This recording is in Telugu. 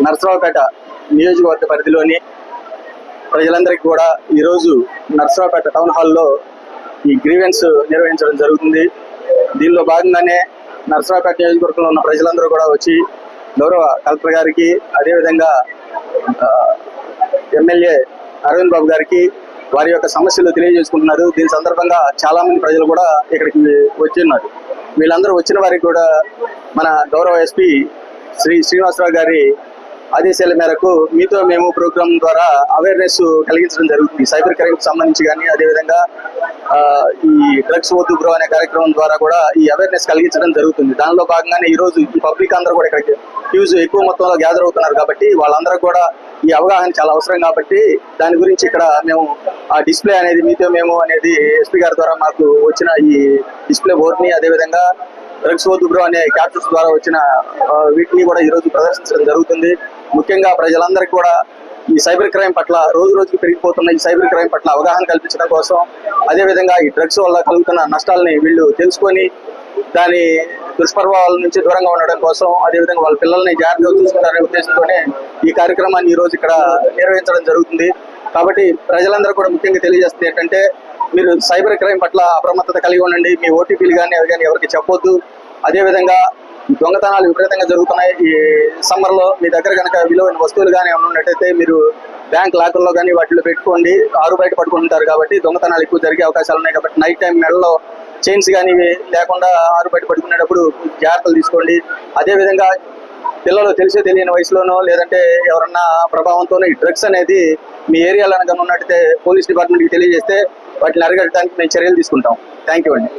నర్సరావుపేట నియోజకవర్గ పరిధిలోని ప్రజలందరికీ కూడా ఈరోజు నర్సరావుపేట టౌన్ హాల్లో ఈ గ్రీవెన్స్ నిర్వహించడం జరుగుతుంది. దీనిలో భాగంగానే నర్సరావుపేట నియోజకవర్గంలో ఉన్న ప్రజలందరూ కూడా వచ్చి గౌరవ కలెక్టర్ గారికి అదేవిధంగా ఎమ్మెల్యే అరవింద్ బాబు గారికి వారి యొక్క సమస్యలు తెలియజేసుకుంటున్నారు. దీని సందర్భంగా చాలా మంది ప్రజలు కూడా ఇక్కడికి వచ్చి ఉన్నారు. వీళ్ళందరూ వచ్చిన వారికి కూడా మన గౌరవ ఎస్పీ శ్రీ శ్రీనివాసరావు గారి ఆదేశాల మేరకు మీతో మేము ప్రోగ్రాం ద్వారా అవేర్నెస్ కలిగించడం జరుగుతుంది. సైబర్ క్రైమ్ సంబంధించి కానీ అదేవిధంగా ఈ డ్రగ్స్ వద్దు బ్రో అనే కార్యక్రమం ద్వారా కూడా ఈ అవేర్నెస్ కలిగించడం జరుగుతుంది. దానిలో భాగంగానే ఈ రోజు ఈ పబ్లిక్ అందరూ కూడా ఇక్కడికి యూజ్ ఎక్కువ మొత్తంలో గ్యాదర్ అవుతున్నారు కాబట్టి వాళ్ళందరూ కూడా ఈ అవగాహన చాలా అవసరం కాబట్టి దాని గురించి ఇక్కడ మేము ఆ డిస్ప్లే అనేది మీతో మేము అనేది ఎస్పీ గారి ద్వారా మాకు వచ్చిన ఈ డిస్ప్లే బోర్డ్ని అదేవిధంగా డ్రగ్స్ వద్దు బ్రో అనే క్యాప్చర్స్ ద్వారా వచ్చిన వీటిని కూడా ఈరోజు ప్రదర్శించడం జరుగుతుంది. ముఖ్యంగా ప్రజలందరికీ కూడా ఈ సైబర్ క్రైమ్ పట్ల రోజు రోజుకి పెరిగిపోతున్న ఈ సైబర్ క్రైమ్ పట్ల అవగాహన కల్పించడం కోసం అదేవిధంగా ఈ డ్రగ్స్ వల్ల కలుగుతున్న నష్టాలని వీళ్ళు తెలుసుకొని దాని దుష్ప్రభావాల నుంచి దూరంగా ఉండడం కోసం అదేవిధంగా వాళ్ళ పిల్లల్ని జాగ్రత్తగా చూసుకుంటారనే ఉద్దేశంతోనే ఈ కార్యక్రమాన్ని ఈ రోజు ఇక్కడ నిర్వహించడం జరుగుతుంది. కాబట్టి ప్రజలందరూ కూడా ముఖ్యంగా తెలియజేస్తుంది ఏంటంటే మీరు సైబర్ క్రైమ్ పట్ల అప్రమత్తత కలిగి ఉండండి మీ ఓటీపీలు కానీ అవి కానీ ఎవరికి చెప్పొద్దు. అదేవిధంగా దొంగతనాలు విపరీతంగా జరుగుతున్నాయి. ఈ సమ్మర్లో మీ దగ్గర కనుక విలువైన వస్తువులు కానీ ఏమైనా ఉన్నట్టయితే మీరు బ్యాంక్ లాకర్లో కానీ వాటిలో పెట్టుకోండి. ఆరు బయట పట్టుకుంటారు కాబట్టి దొంగతనాలు ఎక్కువ జరిగే అవకాశాలు ఉన్నాయి కాబట్టి నైట్ టైం నెలలో చైన్స్ కానీ లేకుండా ఆరు బయట పట్టుకునేటప్పుడు జాగ్రత్తలు తీసుకోండి. అదేవిధంగా పిల్లలు తెలిసే తెలియని వయసులోనో లేదంటే ఎవరన్నా ప్రభావంతోనో ఈ డ్రగ్స్ అనేది మీ ఏరియాలో కనుక ఉన్నట్టయితే పోలీస్ డిపార్ట్మెంట్కి తెలియజేస్తే వాటిని అరగడానికి మేము చర్యలు తీసుకుంటాం. థ్యాంక్ యూ అండి.